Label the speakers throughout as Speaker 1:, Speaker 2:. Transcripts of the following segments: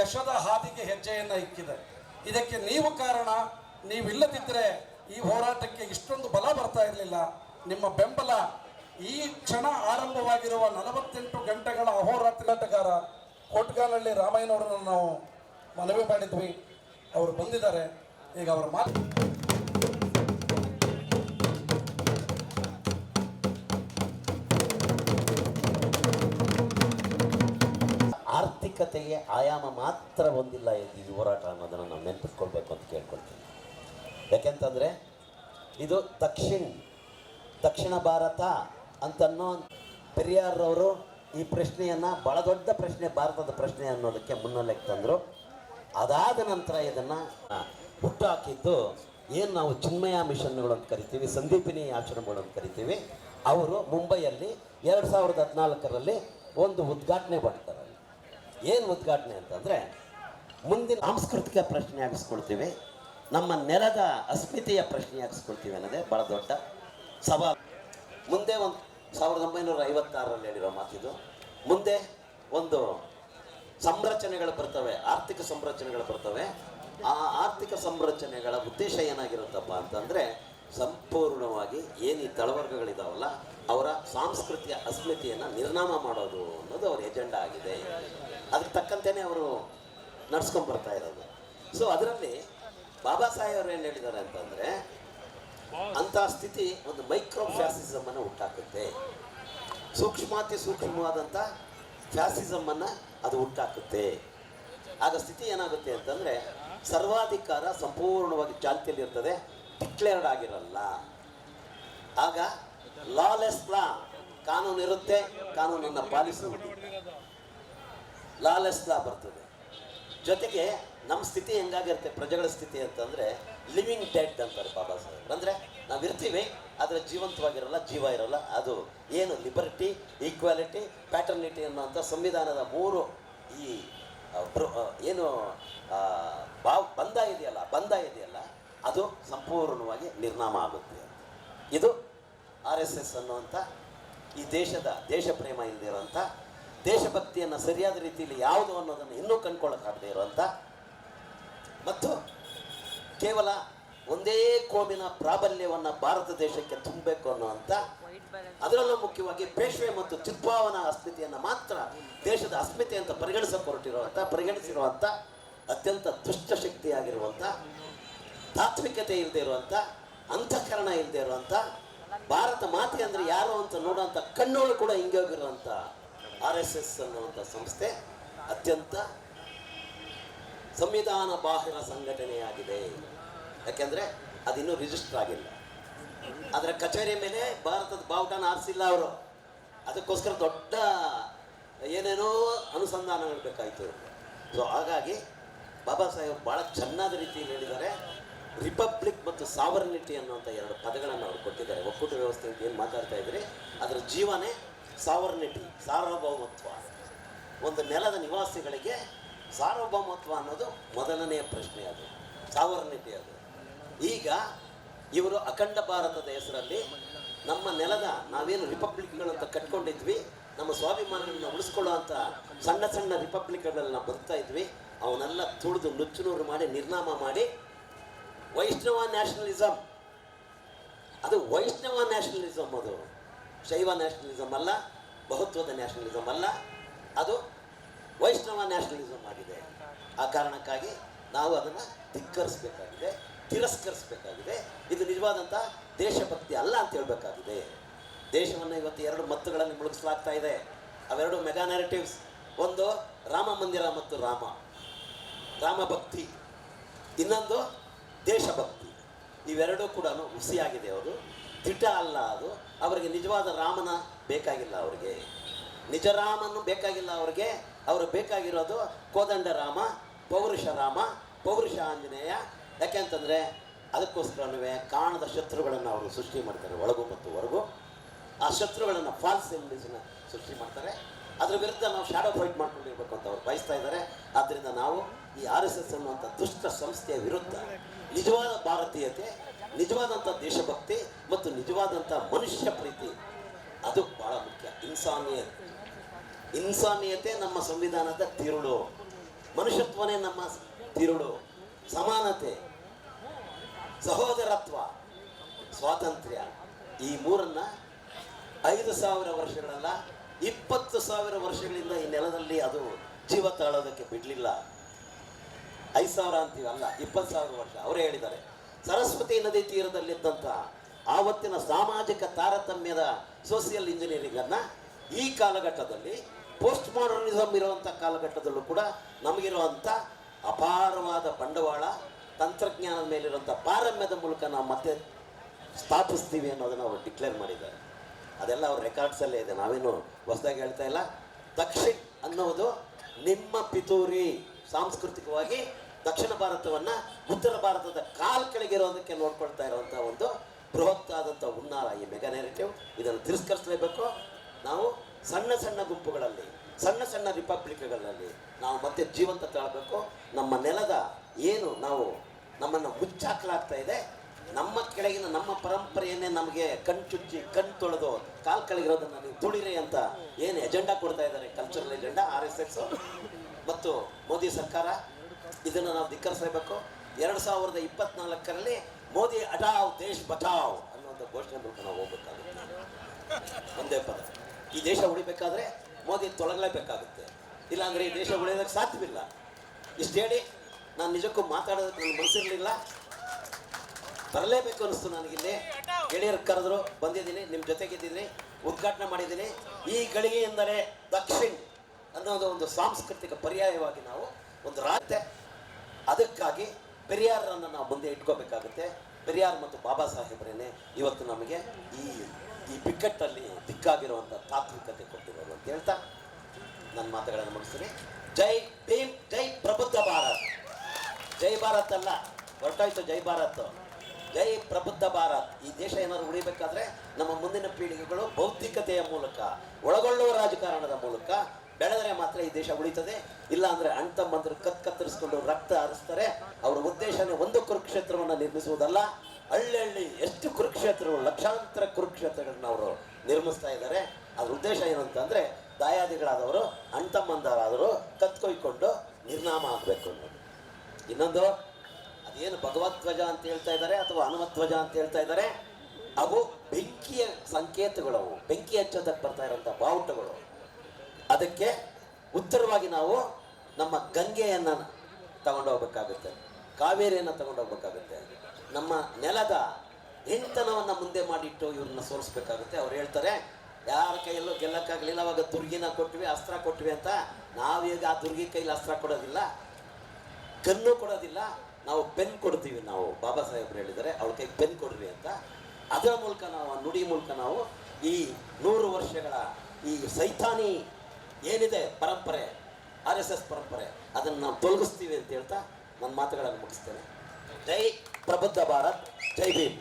Speaker 1: ಯಶದ ಹಾದಿಗೆ ಹೆಜ್ಜೆಯನ್ನು ಇಕ್ಕಿದೆ. ಇದಕ್ಕೆ ನೀವು ಕಾರಣ ನೀವಿಲ್ಲದಿದ್ದರೆ ಈ ಹೋರಾಟಕ್ಕೆ ಇಷ್ಟೊಂದು ಬಲ ಬರ್ತಾ ಇರಲಿಲ್ಲ. ನಿಮ್ಮ ಬೆಂಬಲ ಈ ಕ್ಷಣ ಆರಂಭವಾಗಿರುವ ನಲವತ್ತೆಂಟು ಗಂಟೆಗಳ ಅಹೋರಾತ್ರಿಗಾಟಗಾರ ಕೋಟ್ಗಾನಹಳ್ಳಿ ರಾಮಯ್ಯನವರನ್ನು ನಾವು ಮನವಿ ಮಾಡಿದ್ವಿ. ಅವರು ಬಂದಿದ್ದಾರೆ. ಈಗ ಅವರ ಮಾತು
Speaker 2: ಆರ್ಥಿಕತೆಗೆ ಆಯಾಮ ಮಾತ್ರ ಹೊಂದಿಲ್ಲ ಈ ಹೋರಾಟ ಅನ್ನೋದನ್ನು ನಾವು ನೆನಪಿಟ್ಕೊಳ್ಬೇಕು ಅಂತ ಕೇಳ್ಕೊಳ್ತೀನಿ. ಯಾಕೆಂತಂದರೆ ಇದು ದಕ್ಷಿಣ ದಕ್ಷಿಣ ಭಾರತ ಅಂತನ್ನೋ ಪೆರಿಯಾರ್ರವರು ಈ ಪ್ರಶ್ನೆಯನ್ನು ಭಾಳ ದೊಡ್ಡ ಪ್ರಶ್ನೆ, ಭಾರತದ ಪ್ರಶ್ನೆ ಅನ್ನೋದಕ್ಕೆ ಮುನ್ನೆಲೆಗೆ ತಂದರು. ಅದಾದ ನಂತರ ಇದನ್ನು ಹುಟ್ಟುಹಾಕಿದ್ದು ಏನು ನಾವು ಚಿನ್ಮಯ ಮಿಷನ್ಗಳು ಅಂತ ಕರಿತೀವಿ, ಸಂದೀಪಿನಿ ಆಶ್ರಮಗಳು ಅಂತ ಕರಿತೀವಿ. ಅವರು ಮುಂಬೈಯಲ್ಲಿ ಎರಡು ಸಾವಿರದ ಹದಿನಾಲ್ಕರಲ್ಲಿ ಒಂದು ಉದ್ಘಾಟನೆ ಮಾಡ್ತಾರೆ ಏನು ಉದ್ಘಾಟನೆ ಅಂತಂದರೆ ಮುಂದಿನ ಸಾಂಸ್ಕೃತಿಕ ಪ್ರಶ್ನೆ ಆಗಿಸ್ಕೊಳ್ತೀವಿ ನಮ್ಮ ನೆಲದ ಅಸ್ಮಿತೆಯ ಪ್ರಶ್ನೆ ಆಗಿಸ್ಕೊಳ್ತೀವಿ ಅನ್ನೋದೇ ಭಾಳ ದೊಡ್ಡ ಸವಾಲು. ಮುಂದೆ ಒಂದು ಸಾವಿರದ ಒಂಬೈನೂರ ಐವತ್ತಾರರಲ್ಲಿ ಹೇಳಿರೋ ಮಾತಿದು, ಮುಂದೆ ಒಂದು ಸಂರಚನೆಗಳು ಬರ್ತವೆ, ಆರ್ಥಿಕ ಸಂರಚನೆಗಳು ಬರ್ತವೆ. ಆ ಆರ್ಥಿಕ ಸಂರಚನೆಗಳ ಉದ್ದೇಶ ಏನಾಗಿರುತ್ತಪ್ಪ ಅಂತಂದರೆ ಸಂಪೂರ್ಣವಾಗಿ ಏನು ಈ ತಳವರ್ಗಗಳಿದಾವಲ್ಲ, ಅವರ ಸಾಂಸ್ಕೃತಿಕ ಅಸ್ಮಿತೆಯನ್ನು ನಿರ್ನಾಮ ಮಾಡೋದು ಅನ್ನೋದು ಅವ್ರ ಎಜೆಂಡಾ ಆಗಿದೆ. ಅದಕ್ಕೆ ತಕ್ಕಂತೆಯೇ ಅವರು ನಡ್ಸ್ಕೊಂಡು ಬರ್ತಾ ಇರೋದು. ಸೊ ಅದರಲ್ಲಿ ಬಾಬಾ ಸಾಹೇಬ್ ಅವರು ಏನು ಹೇಳಿದ್ದಾರೆ ಅಂತಂದರೆ, ಅಂಥ ಸ್ಥಿತಿ ಒಂದು ಮೈಕ್ರೋ ಫ್ಯಾಸಿಸಮನ್ನು ಹುಟ್ಟಾಕುತ್ತೆ. ಸೂಕ್ಷ್ಮಾತಿ ಸೂಕ್ಷ್ಮವಾದಂಥ ಫ್ಯಾಸಿಸಮನ್ನು ಅದು ಹುಟ್ಟಾಕುತ್ತೆ. ಆಗ ಸ್ಥಿತಿ ಏನಾಗುತ್ತೆ ಅಂತಂದರೆ, ಸರ್ವಾಧಿಕಾರ ಸಂಪೂರ್ಣವಾಗಿ ಚಾಲ್ತಿಯಲ್ಲಿ ಇರ್ತದೆ ಡಿಕ್ಲೇರ್ಡ್ ಆಗಿರಲ್ಲ. ಆಗ ಲಾಲೆಸ್ ಲಾ ಕಾನೂನು ಇರುತ್ತೆ, ಕಾನೂನನ್ನು ಪಾಲಿಸುವುದು. ಲಾಲೆಸ್ ಲಾ ಬರ್ತದೆ. ಜೊತೆಗೆ ನಮ್ಮ ಸ್ಥಿತಿ ಹೆಂಗಾಗಿರುತ್ತೆ, ಪ್ರಜೆಗಳ ಸ್ಥಿತಿ ಅಂತಂದ್ರೆ ಲಿವಿಂಗ್ ಡೆಡ್ ಅಂತಾರೆ ಬಾಬಾ ಸಾಹೇಬ್ ಅಂದ್ರೆ ನಾವು ಇರ್ತೀವಿ, ಆದರೆ ಜೀವಂತವಾಗಿರಲ್ಲ, ಜೀವ ಇರಲ್ಲ. ಅದು ಏನು ಲಿಬರ್ಟಿ ಈಕ್ವಾಲಿಟಿ ಪ್ಯಾಟರ್ನಿಟಿ ಅನ್ನುವಂಥ ಸಂವಿಧಾನದ ಮೂರು ಈ ಏನು ಬಾವ್ ಬಂಧ ಇದೆಯಲ್ಲ ಬಂಧ ಇದೆಯಲ್ಲ ಅದು ಸಂಪೂರ್ಣವಾಗಿ ನಿರ್ನಾಮ ಆಗುತ್ತೆ ಇದು ಆರ್ ಎಸ್ ಎಸ್ ಅನ್ನುವಂಥ ಈ ದೇಶದ ದೇಶ ಪ್ರೇಮ ಇಲ್ಲದಿರುವಂಥ ದೇಶಭಕ್ತಿಯನ್ನು ಸರಿಯಾದ ರೀತಿಯಲ್ಲಿ ಯಾವುದು ಅನ್ನೋದನ್ನು ಇನ್ನೂ ಕಂಡ್ಕೊಳ್ಳೋಕ್ಕಾಗದೇ ಇರುವಂಥ ಮತ್ತು ಕೇವಲ ಒಂದೇ ಕೋಮಿನ ಪ್ರಾಬಲ್ಯವನ್ನು ಭಾರತ ದೇಶಕ್ಕೆ ತುಂಬಬೇಕು ಅನ್ನುವಂಥ, ಅದರಲ್ಲೂ ಮುಖ್ಯವಾಗಿ ಪೇಶ್ವೆ ಮತ್ತು ಚಿತ್ಭಾವನ ಅಸ್ಮಿತೆಯನ್ನು ಮಾತ್ರ ದೇಶದ ಅಸ್ಮಿತೆ ಅಂತ ಪರಿಗಣಿಸಕ್ಕೆ ಹೊರಟಿರುವಂಥ, ಪರಿಗಣಿಸಿರುವಂಥ ಅತ್ಯಂತ ದುಷ್ಟಶಕ್ತಿಯಾಗಿರುವಂಥ ತಾತ್ವಿಕತೆ ಇಲ್ಲದೆ ಇರುವಂಥ ಅಂತಃಕರಣ ಇಲ್ಲದೆ ಇರುವಂಥ ಭಾರತ ಮಾತೆ ಅಂದರೆ ಯಾರು ಅಂತ ನೋಡುವಂಥ ಕಣ್ಣೋಳು ಕೂಡ ಹಿಂಗೆ ಹೋಗಿರುವಂಥ ಆರ್ ಎಸ್ ಎಸ್ ಅನ್ನುವಂಥ ಸಂಸ್ಥೆ ಅತ್ಯಂತ ಸಂವಿಧಾನ ಬಾಹಿರ ಸಂಘಟನೆಯಾಗಿದೆ. ಯಾಕೆಂದರೆ ಅದಿನ್ನೂ ರಿಜಿಸ್ಟರ್ ಆಗಿಲ್ಲ. ಅದರ ಕಚೇರಿ ಮೇಲೆ ಭಾರತದ ಬಾವುಟನ ಆರಿಸಿಲ್ಲ ಅವರು. ಅದಕ್ಕೋಸ್ಕರ ದೊಡ್ಡ ಏನೇನೋ ಅನುಸಂಧಾನ ಬೇಕಾಯಿತು. ಸೊ ಹಾಗಾಗಿ ಬಾಬಾ ಸಾಹೇಬ್ ಭಾಳ ಚೆನ್ನಾದ ರೀತಿಯಲ್ಲಿ ಹೇಳಿದ್ದಾರೆ. ರಿಪಬ್ಲಿಕ್ ಮತ್ತು ಸಾವರ್ನಿಟಿ ಅನ್ನುವಂಥ ಎರಡು ಪದಗಳನ್ನು ಅವರು ಕೊಟ್ಟಿದ್ದಾರೆ. ಒಕ್ಕೂಟ ವ್ಯವಸ್ಥೆ ಏನು ಮಾತಾಡ್ತಾ ಇದ್ರೆ? ಅದರ ಜೀವನೇ ಸಾವರ್ನಿಟಿ, ಸಾರ್ವಭೌಮತ್ವ. ಒಂದು ನೆಲದ ನಿವಾಸಿಗಳಿಗೆ ಸಾರ್ವಭೌಮತ್ವ ಅನ್ನೋದು ಮೊದಲನೆಯ ಪ್ರಶ್ನೆ ಅದು. ಸಾವರ್ನಿಟಿ ಅದು. ಈಗ ಇವರು ಅಖಂಡ ಭಾರತದ ಹೆಸರಲ್ಲಿ ನಮ್ಮ ನೆಲದ ನಾವೇನು ರಿಪಬ್ಲಿಕ್ಗಳು ಅಂತ ಕಟ್ಕೊಂಡಿದ್ವಿ, ನಮ್ಮ ಸ್ವಾಭಿಮಾನಗಳನ್ನ ಅಂತ ಸಣ್ಣ ಸಣ್ಣ ರಿಪಬ್ಲಿಕ್ಗಳನ್ನ ಬರ್ತಾ ಇದ್ವಿ, ಅವನ್ನೆಲ್ಲ ತುಳಿದು ನುಚ್ಚುನೂರು ಮಾಡಿ ನಿರ್ನಾಮ ಮಾಡಿ ವೈಷ್ಣವ ನ್ಯಾಷನಲಿಸಮ್ ಅದು ವೈಷ್ಣವ ನ್ಯಾಷನಲಿಸಮ್ ಅದು. ಶೈವ ನ್ಯಾಷನಲಿಸಮ್ ಅಲ್ಲ, ಬಹುತ್ವದ ನ್ಯಾಷನಲಿಸಮ್ ಅಲ್ಲ, ಅದು ವೈಷ್ಣವ ನ್ಯಾಷನಲಿಸಮ್ ಆಗಿದೆ. ಆ ಕಾರಣಕ್ಕಾಗಿ ನಾವು ಅದನ್ನು ಧಿಕ್ಕರಿಸಬೇಕಾಗಿದೆ, ತಿರಸ್ಕರಿಸಬೇಕಾಗಿದೆ. ಇದು ನಿಜವಾದಂಥ ದೇಶಭಕ್ತಿ ಅಲ್ಲ ಅಂತ ಹೇಳಬೇಕಾಗಿದೆ. ದೇಶವನ್ನು ಇವತ್ತು ಎರಡು ಮತ್ತುಗಳಲ್ಲಿ ಮುಳುಗಿಸಲಾಗ್ತಾ ಇದೆ. ಅವೆರಡು ಮೆಗಾ ನ್ಯಾರೇಟಿವ್ಸ್ ಒಂದು ರಾಮ ಮಂದಿರ ಮತ್ತು ರಾಮ. ರಾಮ ಭಕ್ತಿ. ಇನ್ನೊಂದು ದೇಶಭಕ್ತಿ. ಇವೆರಡೂ ಕೂಡ ಹುಸಿಯಾಗಿದೆ ಅವರು. ದಿಟ ಅಲ್ಲ ಅದು. ಅವರಿಗೆ ನಿಜವಾದ ರಾಮನ ಬೇಕಾಗಿಲ್ಲ ಅವರಿಗೆ. ನಿಜ ರಾಮನು ಬೇಕಾಗಿಲ್ಲ ಅವರಿಗೆ. ಅವರು ಬೇಕಾಗಿರೋದು ಕೋದಂಡರಾಮ ಪೌರುಷ ರಾಮ, ಪೌರುಷ ಆಂಜನೇಯ. ಯಾಕೆಂತಂದರೆ ಅದಕ್ಕೋಸ್ಕರನೂ ಕಾಣದ ಶತ್ರುಗಳನ್ನು ಅವರು ಸೃಷ್ಟಿ ಮಾಡ್ತಾರೆ ಒಳಗು ಮತ್ತು ಹೊರಗು. ಆ ಶತ್ರುಗಳನ್ನು ಫಾಲ್ಸ್ ಎಲ್ಲಿಸಿನ ಸೃಷ್ಟಿ ಮಾಡ್ತಾರೆ. ಅದ್ರ ವಿರುದ್ಧ ನಾವು ಶಾಡೋ ಫೈಟ್ ಮಾಡ್ಕೊಂಡಿರ್ಬೇಕು ಅಂತ ಅವ್ರು ಬಯಸ್ತಾ ಇದ್ದಾರೆ ಆದ್ದರಿಂದ ನಾವು ಈ ಆರ್ ಎಸ್ ಎಸ್ ಅನ್ನುವಂಥ ದುಷ್ಟ ಸಂಸ್ಥೆಯ ವಿರುದ್ಧ ನಿಜವಾದ ಭಾರತೀಯತೆ, ನಿಜವಾದಂಥ ದೇಶಭಕ್ತಿ ಮತ್ತು ನಿಜವಾದಂಥ ಮನುಷ್ಯ ಪ್ರೀತಿ, ಅದು ಬಹಳ ಮುಖ್ಯ. ಇನ್ಸಾನಿಯತ್. ಇನ್ಸಾನಿಯತೆ ನಮ್ಮ ಸಂವಿಧಾನದ ತಿರುಳು. ಮನುಷ್ಯತ್ವನೇ ನಮ್ಮ ತಿರುಳು. ಸಮಾನತೆ. ಸಹೋದರತ್ವ. ಸ್ವಾತಂತ್ರ್ಯ. ಈ ಮೂರನ್ನ ಐದು ಸಾವಿರ ವರ್ಷಗಳಲ್ಲ ಇಪ್ಪತ್ತು ಸಾವಿರ ವರ್ಷಗಳಿಂದ ಈ ನೆಲದಲ್ಲಿ ಅದು ಜೀವ ತಾಳೋದಕ್ಕೆ ಬಿಡಲಿಲ್ಲ. ಐದು ಸಾವಿರ ಅಂತೀವಿ, ಅಲ್ಲ, ಇಪ್ಪತ್ತು ಸಾವಿರ ವರ್ಷ. ಅವರೇ ಹೇಳಿದ್ದಾರೆ, ಸರಸ್ವತಿ ನದಿ ತೀರದಲ್ಲಿದ್ದಂಥ ಆವತ್ತಿನ ಸಾಮಾಜಿಕ ತಾರತಮ್ಯದ ಸೋಷಿಯಲ್ ಇಂಜಿನಿಯರಿಂಗನ್ನು ಈ ಕಾಲಘಟ್ಟದಲ್ಲಿ ಪೋಸ್ಟ್ ಮಾಡರ್ನಿಸಮ್ ಇರುವಂಥ ಕಾಲಘಟ್ಟದಲ್ಲೂ ಕೂಡ ನಮಗಿರುವಂಥ ಅಪಾರವಾದ ಬಂಡವಾಳ, ತಂತ್ರಜ್ಞಾನದ ಮೇಲಿರುವಂಥ ಪಾರಮ್ಯದ ಮೂಲಕ ನಾವು ಮತ್ತೆ ಸ್ಥಾಪಿಸ್ತೀವಿ ಅನ್ನೋದನ್ನು ಅವರು ಡಿಕ್ಲೇರ್ ಮಾಡಿದ್ದಾರೆ. ಅದೆಲ್ಲ ಅವ್ರ ರೆಕಾರ್ಡ್ಸಲ್ಲೇ ಇದೆ. ನಾವೇನು ಹೊಸದಾಗಿ ಹೇಳ್ತಾ ಇಲ್ಲ. ದಕ್ಷಿಣ್ ಅನ್ನೋದು ನಿಮ್ಮ ಪಿತೂರಿ. ಸಾಂಸ್ಕೃತಿಕವಾಗಿ ದಕ್ಷಿಣ ಭಾರತವನ್ನ ಉತ್ತರ ಭಾರತದ ಕಾಲ್ ಕೆಳಗಿರೋದಕ್ಕೆ ನೋಡ್ಕೊಳ್ತಾ ಇರುವಂಥ ಒಂದು ಬೃಹತ್ ಆದಂಥ ಹುನ್ನಾರ ಈ ಮೆಗಾ ನೆರೆಟಿವ್ ಇದನ್ನು ತಿರಸ್ಕರಿಸಲೇಬೇಕು. ನಾವು ಸಣ್ಣ ಸಣ್ಣ ಗುಂಪುಗಳಲ್ಲಿ, ಸಣ್ಣ ಸಣ್ಣ ರಿಪಬ್ಲಿಕ್ಗಳಲ್ಲಿ ನಾವು ಮತ್ತೆ ಜೀವಂತ ತಾಳಬೇಕು. ನಮ್ಮ ನೆಲದ ಏನು ನಾವು ನಮ್ಮನ್ನು ಮುಚ್ಚಾಕಲಾಗ್ತಾ ಇದೆ ನಮ್ಮ ಕೆಳಗಿನ ನಮ್ಮ ಪರಂಪರೆಯನ್ನೇ ನಮಗೆ ಕಣ್ ಚುಚ್ಚಿ ಕಣ್ ತೊಳೆದು ಕಾಲ್ ಕೆಳಗಿರೋದನ್ನ ನೀವು ತುಳಿರಿ ಅಂತ ಏನು ಎಜೆಂಡಾ ಕೊಡ್ತಾ ಇದ್ದಾರೆ? Cultural agenda R S S ಮತ್ತು ಮೋದಿ ಸರ್ಕಾರ? ಇದನ್ನು ನಾವು ಧಿಕ್ಕರಿಸಬೇಕು ಎರಡು ಸಾವಿರದ ಇಪ್ಪತ್ನಾಲ್ಕರಲ್ಲಿ ಮೋದಿ ಅಟಾವ್, ದೇಶ್ ಬಚಾವ್ ಅನ್ನುವಂಥ ಘೋಷಣೆ ಮೂಲಕ ನಾವು ಹೋಗ್ಬೇಕಾಗುತ್ತೆ. ಒಂದೇ ಪದ. ಈ ದೇಶ ಉಳಿಬೇಕಾದ್ರೆ ಮೋದಿ ತೊಳಗಲೇಬೇಕಾಗುತ್ತೆ. ಇಲ್ಲಾಂದ್ರೆ ಈ ದೇಶ ಉಳಿಯೋದಕ್ಕೆ ಸಾಧ್ಯವಿಲ್ಲ. ಇಷ್ಟು ಹೇಳಿ, ನಾನು ನಿಜಕ್ಕೂ ಮಾತಾಡೋದಕ್ಕೆ ನನ್ನ ಮನಸ್ಸಿರಲಿಲ್ಲ. ಬರಲೇಬೇಕು ಅನಿಸ್ತು ನನಗಿಲ್ಲಿ. ಗೆಳೆಯರು ಕರೆದ್ರು, ಬಂದಿದ್ದೀನಿ ನಿಮ್ಮ ಜೊತೆಗಿದ್ದೀನಿ, ಉದ್ಘಾಟನೆ ಮಾಡಿದ್ದೀನಿ. ಈ ಗಳಿಗೆ ಎಂದರೆ ದಕ್ಷಿಣ್ ಅನ್ನೋದು ಒಂದು ಸಾಂಸ್ಕೃತಿಕ ಪರ್ಯಾಯವಾಗಿ ನಾವು ಒಂದು ರಾಜ್ಯ. ಅದಕ್ಕಾಗಿ ಪೆರಿಯಾರನ್ನು ನಾವು ಮುಂದೆ ಇಟ್ಕೋಬೇಕಾಗುತ್ತೆ. ಪೆರಿಯಾರ್ ಮತ್ತು ಬಾಬಾ ಸಾಹೇಬರೇನೆ ಇವತ್ತು ನಮಗೆ ಈ ಈ ಬಿಕ್ಕಟ್ಟಲ್ಲಿ ದಿಕ್ಕಾಗಿರುವಂಥ ತಾತ್ವಿಕತೆ ಕೊಟ್ಟಿರೋದು ಅಂತ ಹೇಳ್ತಾ ನನ್ನ ಮಾತುಗಳನ್ನು ಮುಗಿಸ್ತೀನಿ. ಜೈ ಭೀಮ್, ಜೈ ಪ್ರಬುದ್ಧ ಭಾರತ್. ಜೈ ಭಾರತ್ ಅಲ್ಲ, ಹೊರಟಾಯ್ತು ಜೈ ಭಾರತ್. ಜೈ ಪ್ರಬುದ್ಧ ಭಾರತ್. ಈ ದೇಶ ಏನಾದ್ರು ಉಳಿಬೇಕಾದ್ರೆ ನಮ್ಮ ಮುಂದಿನ ಪೀಳಿಗೆಗಳು ಭೌತಿಕತೆಯ ಮೂಲಕ, ಒಳಗೊಳ್ಳುವ ರಾಜಕಾರಣದ ಮೂಲಕ ಬೆಳೆದರೆ ಮಾತ್ರ ಈ ದೇಶ ಉಳಿತದೆ. ಇಲ್ಲ ಅಂದ್ರೆ ಅಣ್ಣ ತಮ್ಮಂದ್ರು ಕತ್ ಕತ್ತರಿಸ್ಕೊಂಡು ರಕ್ತ ಹರಿಸ್ತಾರೆ. ಅವರ ಉದ್ದೇಶನೇ ಒಂದು ಕುರುಕ್ಷೇತ್ರವನ್ನು ನಿರ್ಮಿಸುವುದಲ್ಲ. ಹಳ್ಳಿ ಹಳ್ಳಿ ಎಷ್ಟು ಕುರುಕ್ಷೇತ್ರಗಳು, ಲಕ್ಷಾಂತರ ಕುರುಕ್ಷೇತ್ರಗಳನ್ನ ಅವರು ನಿರ್ಮಿಸ್ತಾ ಇದ್ದಾರೆ. ಅದ್ರ ಉದ್ದೇಶ ಏನು ಅಂತಂದ್ರೆ ದಾಯಾದಿಗಳಾದವರು ಅಣ್ಣ ತಮ್ಮಂದರಾದರು ಕತ್ಕೊಯ್ಕೊಂಡು ನಿರ್ನಾಮ ಆಗಬೇಕು ಅನ್ನೋದು. ಇನ್ನೊಂದು ಅದೇನು ಭಗವಧ್ವಜ ಅಂತ ಹೇಳ್ತಾ ಇದ್ದಾರೆ ಅಥವಾ ಹನುಮಧ್ವಜ ಅಂತ ಹೇಳ್ತಾ ಇದ್ದಾರೆ? ಅವು ಬೆಂಕಿಯ ಸಂಕೇತಗಳು ಅವು. ಬೆಂಕಿ ಹಚ್ಚೋದಕ್ಕೆ ಬರ್ತಾ ಇರೋಂಥ ಬಾವುಟಗಳು. ಅದಕ್ಕೆ ಉತ್ತರವಾಗಿ ನಾವು ನಮ್ಮ ಗಂಗೆಯನ್ನು ತಗೊಂಡೋಗ್ಬೇಕಾಗುತ್ತೆ. ಕಾವೇರಿಯನ್ನು ತಗೊಂಡೋಗ್ಬೇಕಾಗುತ್ತೆ. ನಮ್ಮ ನೆಲದ ಹೆಂತನವನ್ನು ಮುಂದೆ ಮಾಡಿಟ್ಟು ಇವ್ರನ್ನ ಸೋರಿಸ್ಬೇಕಾಗುತ್ತೆ ಅವ್ರು ಹೇಳ್ತಾರೆ, ಯಾರ ಕೈಯಲ್ಲೂ ಗೆಲ್ಲಕ್ಕಾಗಲಿಲ್ಲ ಅವಾಗ ದುರ್ಗಿನ ಕೊಟ್ವಿ, ಅಸ್ತ್ರ ಕೊಟ್ವಿ ಅಂತ ನಾವೀಗ ಆ ದುರ್ಗಿ ಕೈಲಿ ಅಸ್ತ್ರ ಕೊಡೋದಿಲ್ಲ, ಕಣ್ಣು ಕೊಡೋದಿಲ್ಲ ನಾವು ಪೆನ್ ಕೊಡ್ತೀವಿ ನಾವು. ಬಾಬಾ ಸಾಹೇಬ್ರು ಹೇಳಿದರೆ ಅವಳ ಕೈಗೆ ಪೆನ್ ಕೊಡ್ರಿ ಅಂತ. ಅದರ ಮೂಲಕ ನಾವು ನುಡಿ ಮೂಲಕ ನಾವು ಈ ನೂರು ವರ್ಷಗಳ ಈ ಸೈತಾನಿ ಏನಿದೆ ಪರಂಪರೆ, ಆರ್ ಎಸ್ ಎಸ್ ಪರಂಪರೆ, ಅದನ್ನು ನಾವು ತೊಲಗಿಸ್ತೀವಿ ಅಂತ ಹೇಳ್ತಾ ನನ್ನ ಮಾತುಗಳನ್ನು ಮುಗಿಸ್ತೇನೆ. ಜೈ ಪ್ರಬುದ್ಧ ಭಾರತ್, ಜೈ ಭೀಮ್.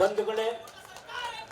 Speaker 3: ಬಂಧುಗಳೇ